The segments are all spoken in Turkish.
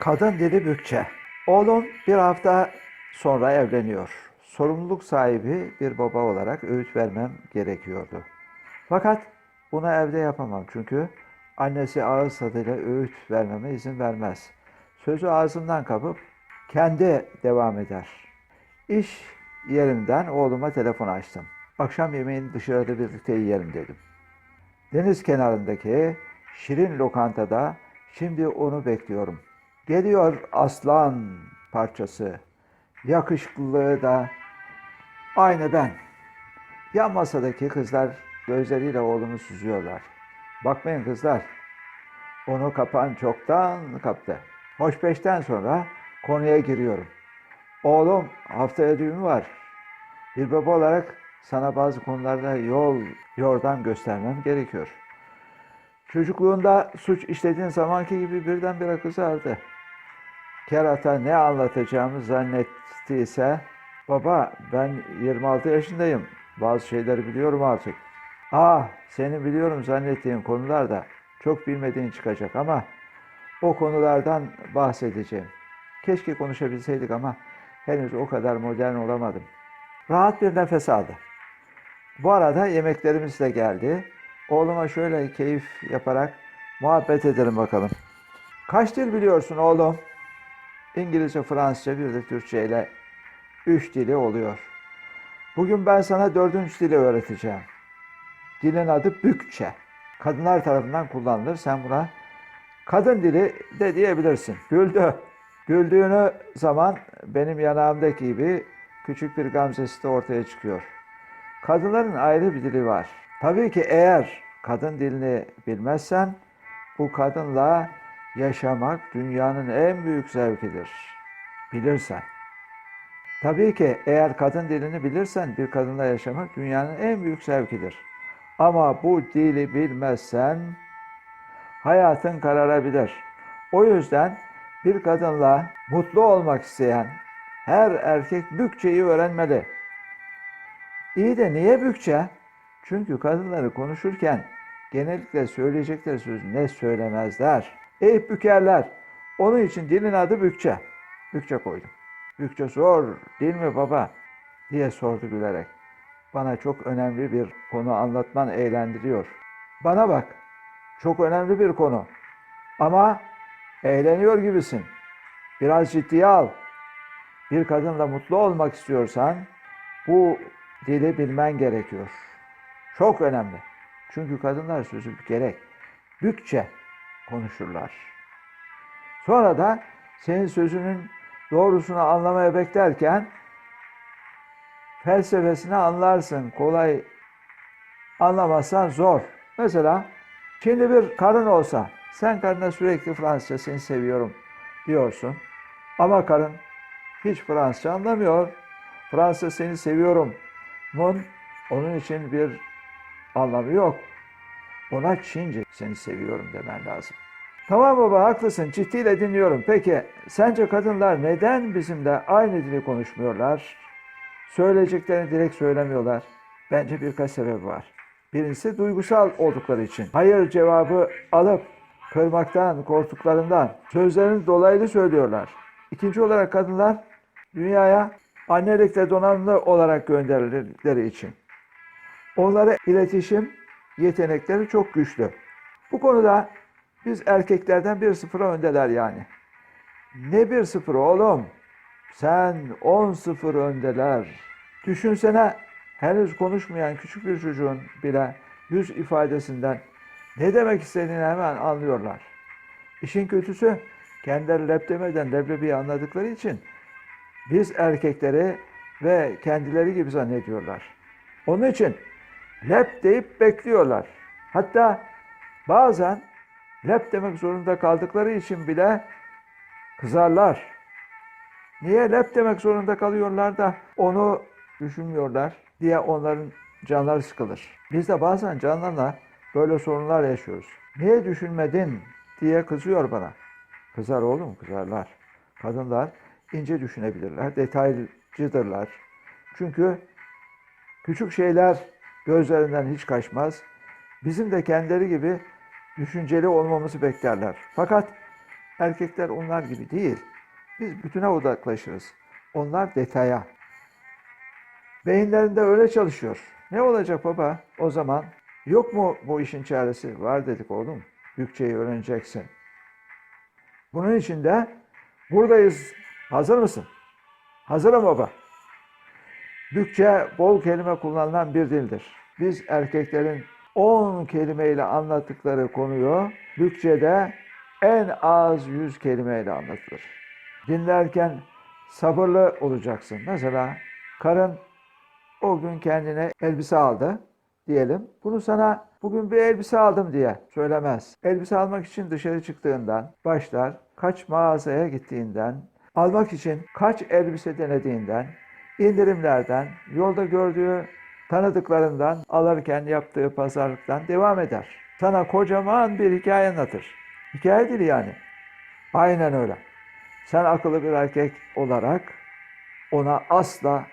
Kadın dili bütçe. Oğlum bir hafta sonra evleniyor. Sorumluluk sahibi bir baba olarak öğüt vermem gerekiyordu. Fakat bunu evde yapamam çünkü annesi ağız tadıyla öğüt vermeme izin vermez. Sözü ağzımdan kapıp kendi devam eder. İş yerimden oğluma telefon açtım. Akşam yemeğini dışarıda birlikte yiyelim dedim. Deniz kenarındaki şirin lokantada şimdi onu bekliyorum. Geliyor aslan parçası. Yakışıklılığı da aynı ben. Yan masadaki kızlar gözleriyle oğlumu süzüyorlar. Bakmayın kızlar. Onu kapan çoktan kaptı. Hoş beşten sonra konuya giriyorum. Oğlum haftaya düğün var. Bir baba olarak sana bazı konularda yol, yordam göstermem gerekiyor. Çocukluğunda suç işlediğin zamanki gibi birdenbire kızardı. Kerata ne anlatacağımı zannettiyse, baba ben 26 yaşındayım, bazı şeyleri biliyorum artık. Ah, senin biliyorum zannettiğin konularda çok bilmediğin çıkacak ama o konulardan bahsedeceğim. Keşke konuşabilseydik ama henüz o kadar modern olamadım. Rahat bir nefes aldı. Bu arada yemeklerimiz de geldi. Oğluma şöyle keyif yaparak muhabbet edelim bakalım. Kaç dil biliyorsun oğlum? İngilizce, Fransızca, bir de Türkçe ile üç dili oluyor. Bugün ben sana dördüncü dili öğreteceğim. Dilin adı Bükçe. Kadınlar tarafından kullanılır. Sen buna kadın dili de diyebilirsin. Güldü. Güldüğünü zaman benim yanağımdaki gibi küçük bir gamzesi de ortaya çıkıyor. Kadınların ayrı bir dili var. Tabii ki eğer kadın dilini bilmezsen bu kadınla yaşamak dünyanın en büyük zevkidir. Bilirsen. Tabii ki eğer kadın dilini bilirsen bir kadınla yaşamak dünyanın en büyük zevkidir. Ama bu dili bilmezsen hayatın kararabilir. O yüzden bir kadınla mutlu olmak isteyen her erkek Bükçe'yi öğrenmeli. İyi de niye Bükçe? Çünkü kadınları konuşurken genellikle söyleyecekleri söz ne söylemezler. Eğip bükerler. Onun için dilin adı Bükçe. Bükçe koydum. Bükçe zor değil mi baba? diye sordu gülerek. Bana çok önemli bir konu anlatman eğlendiriyor. Bana bak. Çok önemli bir konu. Ama eğleniyor gibisin. Biraz ciddiye al. Bir kadınla mutlu olmak istiyorsan bu dili bilmen gerekiyor. Çok önemli. Çünkü kadınlar sözü gerek. Bükçe konuşurlar. Sonra da senin sözünün doğrusunu anlamaya beklerken felsefesini anlarsın. Kolay anlamazsan zor. Mesela şimdi bir karın olsa sen karına sürekli Fransızca seni seviyorum diyorsun. Ama karın hiç Fransızca anlamıyor. Fransızca seni seviyorum. Mun onun için bir anlamı yok. Ona Çince seni seviyorum demen lazım. Tamam baba haklısın ciddiyle dinliyorum. Peki sence kadınlar neden bizimle aynı dili konuşmuyorlar? Söyleyeceklerini direkt söylemiyorlar. Bence birkaç sebebi var. Birincisi duygusal oldukları için. Hayır cevabı alıp kırmaktan, korktuklarından sözlerini dolaylı söylüyorlar. İkinci olarak kadınlar dünyaya annelikle donanımlı olarak gönderildikleri için. Onlara iletişim yetenekleri çok güçlü. Bu konuda biz erkeklerden bir sıfıra öndeler yani. Ne bir sıfır oğlum? Sen on sıfır öndeler. Düşünsene henüz konuşmayan küçük bir çocuğun bile yüz ifadesinden ne demek istediğini hemen anlıyorlar. İşin kötüsü kendileri lep demeden leblebiyi anladıkları için biz erkekleri ve kendileri gibi zannediyorlar. Onun için lep deyip bekliyorlar. Hatta bazen lep demek zorunda kaldıkları için bile kızarlar. Niye lep demek zorunda kalıyorlar da onu düşünmüyorlar diye onların canları sıkılır. Biz de bazen canlarla böyle sorunlar yaşıyoruz. Niye düşünmedin diye kızıyor bana. Kızar oğlum kızarlar. Kadınlar ince düşünebilirler, detaycıdırlar. Çünkü küçük şeyler gözlerinden hiç kaçmaz. Bizim de kendileri gibi düşünceli olmamızı beklerler. Fakat Erkekler onlar gibi değil. Biz bütüne odaklaşırız. Onlar detaya. Beyinlerinde öyle çalışıyor. Ne olacak baba? O zaman yok mu bu işin çaresi? Var dedik oğlum. Bütçeyi öğreneceksin. Bunun için de buradayız. Hazır mısın? Hazırım baba. Bütçe bol kelime kullanılan bir dildir. Biz erkeklerin 10 kelimeyle anlattıkları konuyu bütçede en az 100 kelimeyle anlatılır. Dinlerken sabırlı olacaksın. Mesela karın o gün kendine elbise aldı diyelim. Bunu sana bugün bir elbise aldım diye söylemez. Elbise almak için dışarı çıktığından başlar, kaç mağazaya gittiğinden, almak için kaç elbise denediğinden, indirimlerden, yolda gördüğü tanıdıklarından, alırken yaptığı pazarlıktan devam eder. Sana kocaman bir hikaye anlatır. Hikaye dili yani. Aynen öyle. Sen akıllı bir erkek olarak ona asla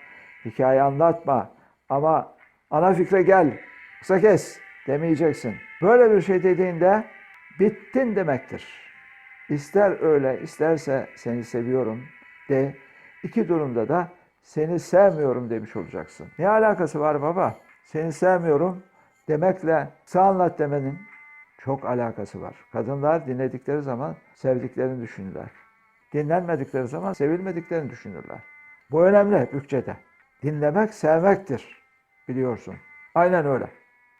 hikaye anlatma ama ana fikre gel, kısa kes demeyeceksin. Böyle bir şey dediğinde bittin demektir. İster öyle, isterse seni seviyorum de. İki durumda da seni sevmiyorum demiş olacaksın. Ne alakası var baba? Seni sevmiyorum demekle kısa anlat demenin çok alakası var. Kadınlar dinledikleri zaman sevdiklerini düşünürler. Dinlenmedikleri zaman sevilmediklerini düşünürler. Bu önemli bütçede. Dinlemek sevmektir biliyorsun. Aynen öyle.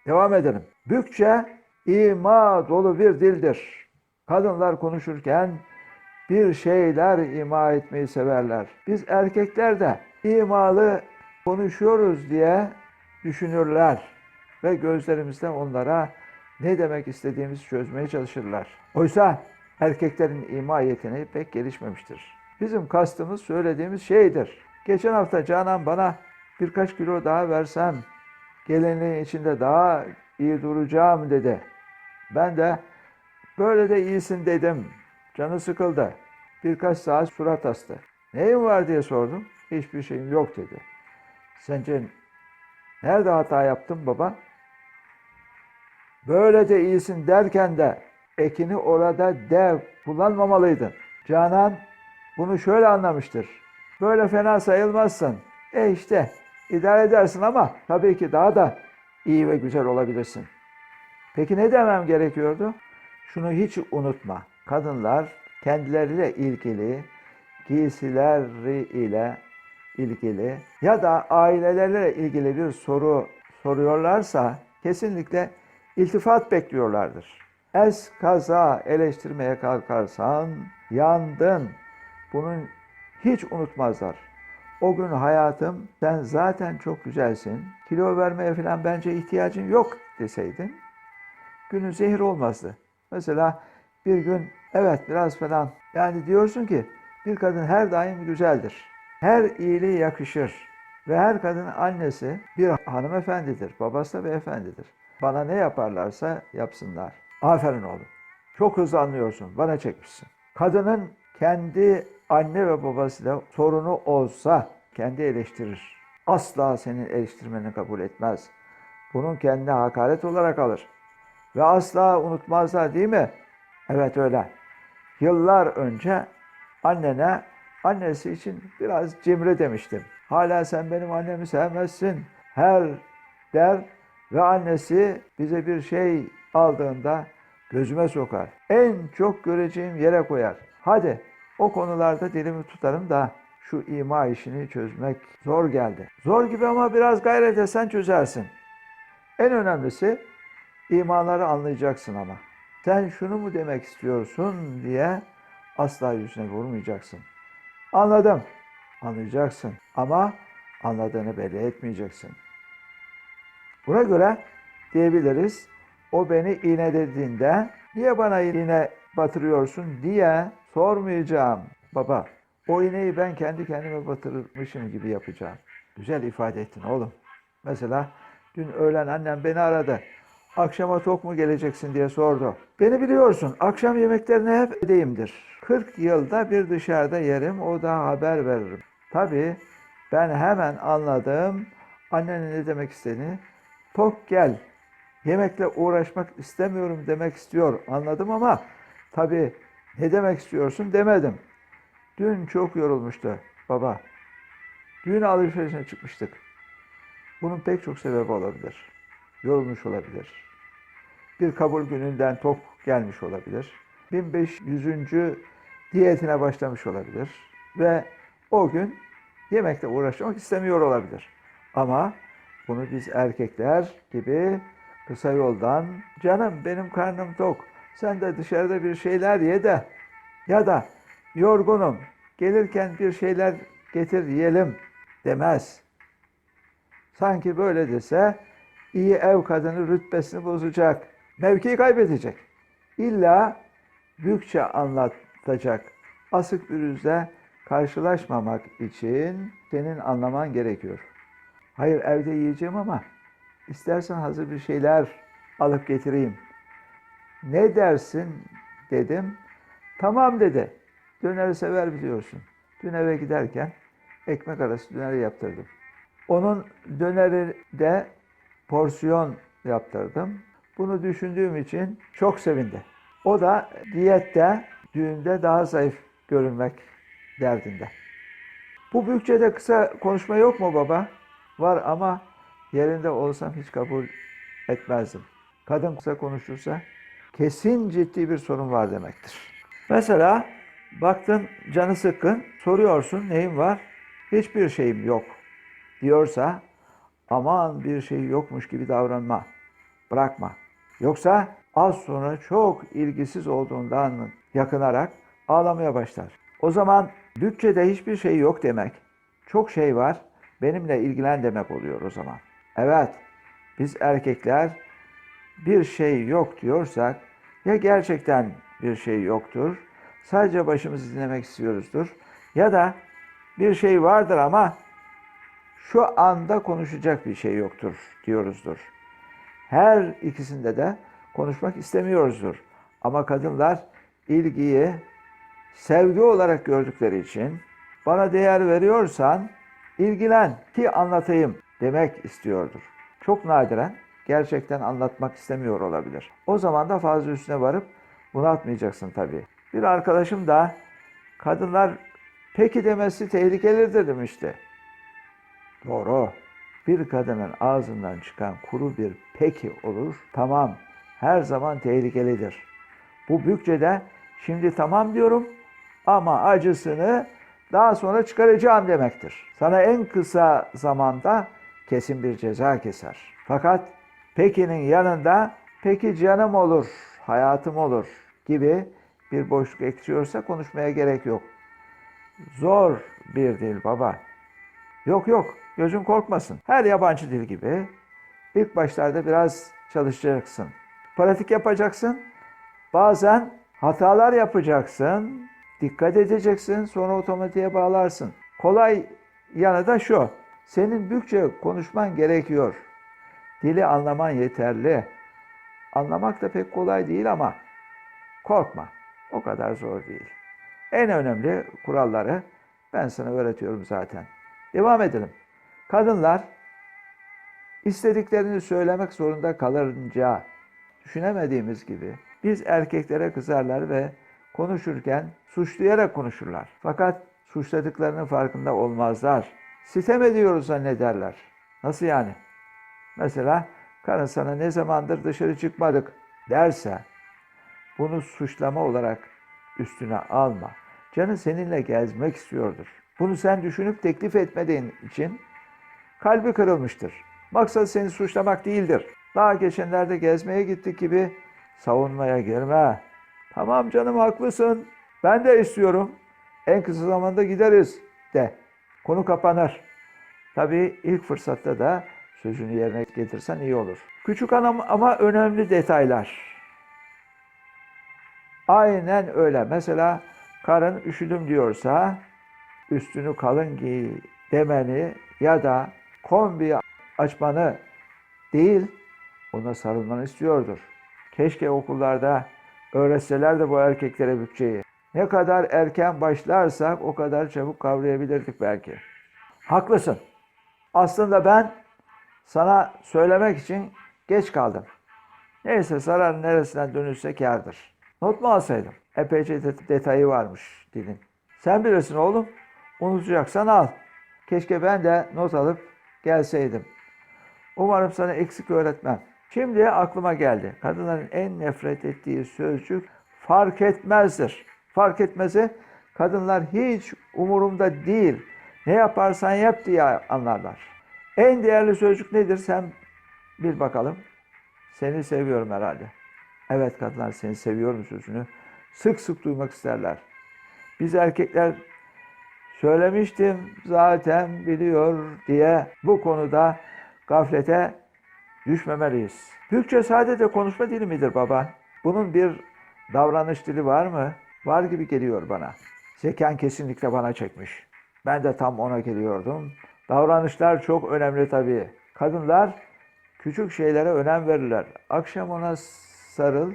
Devam edelim. Bütçe ima dolu bir dildir. Kadınlar konuşurken bir şeyler ima etmeyi severler. Biz erkekler de imalı konuşuyoruz diye düşünürler ve gözlerimizde onlara ne demek istediğimizi çözmeye çalışırlar. Oysa erkeklerin ima yeteneği pek gelişmemiştir. Bizim kastımız söylediğimiz şeydir. Geçen hafta Canan bana birkaç kilo daha versem gelinliğin içinde daha iyi duracağım dedi. Ben de böyle de iyisin dedim. Canı sıkıldı. Birkaç saat surat astı. Neyin var diye sordum. Hiçbir şeyim yok dedi. Sence nerede hata yaptım baba? Böyle de iyisin derken de ekini orada dev kullanmamalıydın. Canan bunu şöyle anlamıştır. Böyle fena sayılmazsın. E işte idare edersin ama tabii ki daha da iyi ve güzel olabilirsin. Peki ne demem gerekiyordu? Şunu hiç unutma. Kadınlar kendileriyle ilgili giysileri ile ilgili ya da aileleriyle ilgili bir soru soruyorlarsa kesinlikle iltifat bekliyorlardır. Es kaza eleştirmeye kalkarsan yandın. Bunun hiç unutmazlar. O gün hayatım sen zaten çok güzelsin. Kilo vermeye falan bence ihtiyacın yok deseydin günün zehir olmazdı. Mesela bir gün evet biraz falan yani diyorsun ki bir kadın her daim güzeldir. Her iyiliği yakışır. Ve her kadın annesi bir hanımefendidir. Babası da beyefendidir. Bana ne yaparlarsa yapsınlar. Aferin oğlum. Çok hızlı anlıyorsun. Bana çekmişsin. Kadının kendi anne ve babasıyla sorunu olsa kendi eleştirir. Asla senin eleştirmeni kabul etmez. Bunun kendine hakaret olarak alır. Ve asla unutmazlar değil mi? Evet öyle. Yıllar önce annene annesi için biraz cimri demiştim. Hala sen benim annemi sevmezsin. Her der ve annesi bize bir şey aldığında gözüme sokar. En çok göreceğim yere koyar. Hadi o konularda dilimi tutarım da şu ima işini çözmek zor geldi. Zor gibi ama biraz gayret etsen çözersin. En önemlisi imaları anlayacaksın ama. Sen şunu mu demek istiyorsun diye asla yüzüne vurmayacaksın. Anladım. Anlayacaksın ama anladığını belli etmeyeceksin. Buna göre diyebiliriz o beni iğne dediğinde niye bana iğne batırıyorsun diye sormayacağım. Baba o iğneyi ben kendi kendime batırmışım gibi yapacağım. Güzel ifade ettin oğlum. Mesela dün öğlen annem beni aradı. Akşama tok mu geleceksin diye sordu. Beni biliyorsun akşam yemeklerine hep edeyimdir. 40 yılda bir dışarıda yerim o da haber veririm. Tabii ben hemen anladım annenin ne demek istediğini. Tok gel. Yemekle uğraşmak istemiyorum demek istiyor. Anladım ama tabii Ne demek istiyorsun demedim. Dün çok yorulmuştu baba. Düğün alışverişine çıkmıştık. Bunun pek çok sebebi olabilir. Yorulmuş olabilir. Bir kabul gününden tok gelmiş olabilir. 1500. diyetine başlamış olabilir. Ve o gün yemekle uğraşmak istemiyor olabilir. Ama bunu biz erkekler gibi kısa yoldan canım benim karnım tok sen de dışarıda bir şeyler ye de ya da yorgunum gelirken bir şeyler getir yiyelim demez. Sanki böyle dese iyi ev kadını rütbesini bozacak, mevkiyi kaybedecek. İlla büyükçe anlatacak. Asık bir yüzle karşılaşmamak için senin anlaman gerekiyor. Hayır evde yiyeceğim ama istersen hazır bir şeyler alıp getireyim. Ne dersin dedim. Tamam dedi. Döneri sever biliyorsun. Dün eve giderken ekmek arası döneri yaptırdım. Onun döneri de porsiyon yaptırdım. Bunu düşündüğüm için çok sevindi. O da diyette, düğünde daha zayıf görünmek derdinde. Bu bütçede kısa konuşma yok mu baba? Var ama yerinde olsam hiç kabul etmezdim. Kadın kısa konuşursa kesin ciddi bir sorun var demektir. Mesela baktın canı sıkkın, soruyorsun neyin var? Hiçbir şeyim yok diyorsa aman bir şey yokmuş gibi davranma. Bırakma. Yoksa az sonra çok ilgisiz olduğundan yakınarak ağlamaya başlar. O zaman bütçede hiçbir şey yok demek. Çok şey var. Benimle ilgilen demek oluyor o zaman. Evet. Biz erkekler bir şey yok diyorsak ya gerçekten bir şey yoktur. Sadece başımızı dinlemek istiyoruzdur. Ya da bir şey vardır ama şu anda konuşacak bir şey yoktur diyoruzdur. Her ikisinde de konuşmak istemiyoruzdur. Ama kadınlar ilgiyi sevgi olarak gördükleri için bana değer veriyorsan ilgilen ki anlatayım demek istiyordur. Çok nadiren gerçekten anlatmak istemiyor olabilir. O zaman da fazla üstüne varıp bunaltmayacaksın tabii. Bir arkadaşım da kadınlar peki demesi tehlikelidir demişti. Doğru. Bir kadının ağzından çıkan kuru bir peki olur. Tamam. Her zaman tehlikelidir. Bu bütçede şimdi tamam diyorum ama acısını daha sonra çıkaracağım demektir. Sana en kısa zamanda kesin bir ceza keser. Fakat pekinin yanında peki canım olur, hayatım olur gibi bir boşluk ekliyorsa konuşmaya gerek yok. Zor bir dil baba. Yok yok gözün korkmasın. Her yabancı dil gibi ilk başlarda biraz çalışacaksın. Pratik yapacaksın. Bazen hatalar yapacaksın. Dikkat edeceksin. Sonra otomatiğe bağlarsın. Kolay yanı da şu. Senin Büyükçe konuşman gerekiyor. Dili anlaman yeterli. Anlamak da pek kolay değil ama korkma. O kadar zor değil. En önemli kuralları ben sana öğretiyorum zaten. Devam edelim. Kadınlar istediklerini söylemek zorunda kalınca düşünemediğimiz gibi biz erkeklere kızarlar ve konuşurken suçlayarak konuşurlar. Fakat suçladıklarının farkında olmazlar. Sitem ediyoruz zannederler. Nasıl yani? Mesela karın sana ne zamandır dışarı çıkmadık derse bunu suçlama olarak üstüne alma. Canı seninle gezmek istiyordur. Bunu sen düşünüp teklif etmediğin için kalbi kırılmıştır. Maksat seni suçlamak değildir. Daha geçenlerde gezmeye gittik gibi savunmaya girme. Tamam canım haklısın. Ben de istiyorum. En kısa zamanda gideriz de. Konu kapanır. Tabii ilk fırsatta da sözünü yerine getirsen iyi olur. Küçük anam ama önemli detaylar. Aynen öyle. Mesela karın üşüdüm diyorsa üstünü kalın giy demeni ya da kombi açmanı değil ona sarılmanı istiyordur. Keşke okullarda öğretseler de bu erkeklere bütçeyi. Ne kadar erken başlarsak o kadar çabuk kavrayabilirdik belki. Haklısın. Aslında ben sana söylemek için geç kaldım. Neyse zarar neresinden dönülse kârdır. Not mu alsaydım? epeyce de- detayı varmış dilin. Sen bilirsin oğlum. Unutacaksan al. Keşke ben de not alıp gelseydim. Umarım sana eksik öğretmem. Şimdi aklıma geldi. Kadınların en nefret ettiği sözcük fark etmezdir. Fark etmezi kadınlar hiç umurumda değil. Ne yaparsan yap diye anlarlar. En değerli sözcük nedir sen bil bakalım. Seni seviyorum herhalde. Evet kadınlar seni seviyorum sözünü sık sık duymak isterler. Biz erkekler söylemiştim zaten biliyor diye bu konuda gaflete düşmemeliyiz. Türkçe sadece konuşma dili midir baba? Bunun bir davranış dili var mı? Var gibi geliyor bana. Zekan kesinlikle bana çekmiş. Ben de tam ona geliyordum. Davranışlar çok önemli tabii. Kadınlar küçük şeylere önem verirler. Akşam ona sarıl,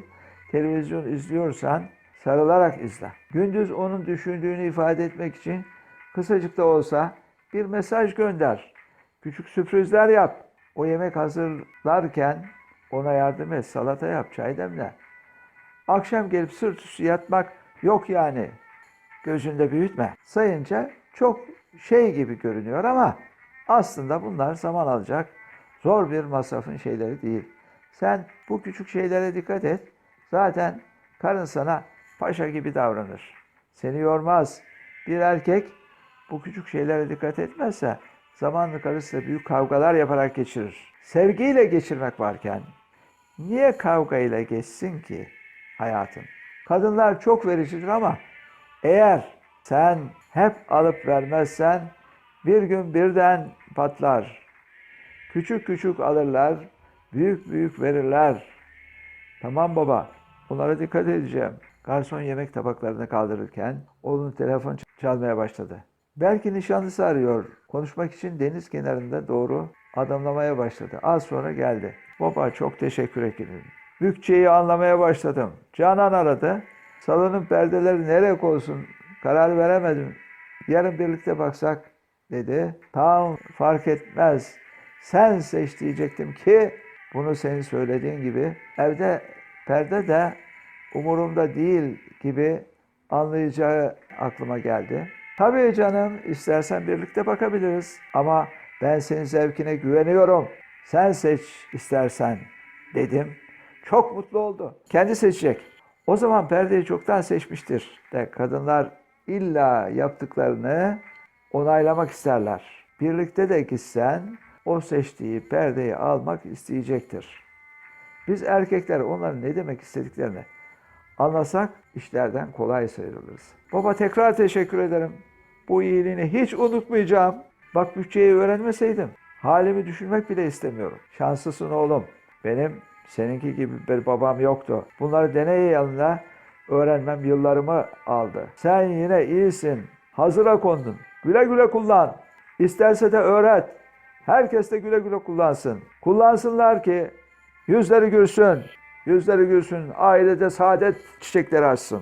televizyon izliyorsan sarılarak izle. Gündüz onun düşündüğünü ifade etmek için kısacık da olsa bir mesaj gönder. Küçük sürprizler yap. O yemek hazırlarken ona yardım et, salata yap, çay demle. Akşam gelip sırt üstü yatmak yok yani. Gözünde büyütme. Sayınca çok şey gibi görünüyor ama aslında bunlar zaman alacak. Zor bir masrafın şeyleri değil. Sen bu küçük şeylere dikkat et. Zaten karın sana paşa gibi davranır. Seni yormaz. Bir erkek bu küçük şeylere dikkat etmezse zamanlı karısıyla büyük kavgalar yaparak geçirir. Sevgiyle geçirmek varken niye kavgayla geçsin ki hayatın? Kadınlar çok vericidir ama eğer sen hep alıp vermezsen bir gün birden patlar. Küçük küçük alırlar, büyük büyük verirler. Tamam baba, bunlara dikkat edeceğim. Garson yemek tabaklarını kaldırırken oğlunun telefon çalmaya başladı. Belki nişanlısı arıyor. Konuşmak için deniz kenarında doğru adımlamaya başladı. Az sonra geldi. Baba çok teşekkür ederim. Bütçeyi anlamaya başladım. Canan aradı. Salonun perdeleri nereye koysun? Karar veremedim. Yarın birlikte baksak dedi. Tamam fark etmez. Sen seç diyecektim ki bunu senin söylediğin gibi evde perde de umurumda değil gibi anlayacağı aklıma geldi. Tabii canım istersen birlikte bakabiliriz ama ben senin zevkine güveniyorum. Sen seç istersen dedim. Çok mutlu oldu. Kendi seçecek. O zaman perdeyi çoktan seçmiştir. De kadınlar illa yaptıklarını onaylamak isterler. Birlikte de gitsen o seçtiği perdeyi almak isteyecektir. Biz erkekler onların ne demek istediklerini anlasak işlerden kolay sıyrılırız. Baba tekrar teşekkür ederim. Bu iyiliğini hiç unutmayacağım. Bak bütçeyi öğrenmeseydim halimi düşünmek bile istemiyorum. Şanslısın oğlum. Benim seninki gibi bir babam yoktu. Bunları deney yanında öğrenmem yıllarımı aldı. Sen yine iyisin. Hazıra kondun. Güle güle kullan. İsterse de öğret. Herkes de güle güle kullansın. Kullansınlar ki yüzleri gülsün. Yüzleri gülsün. Ailede saadet çiçekleri açsın.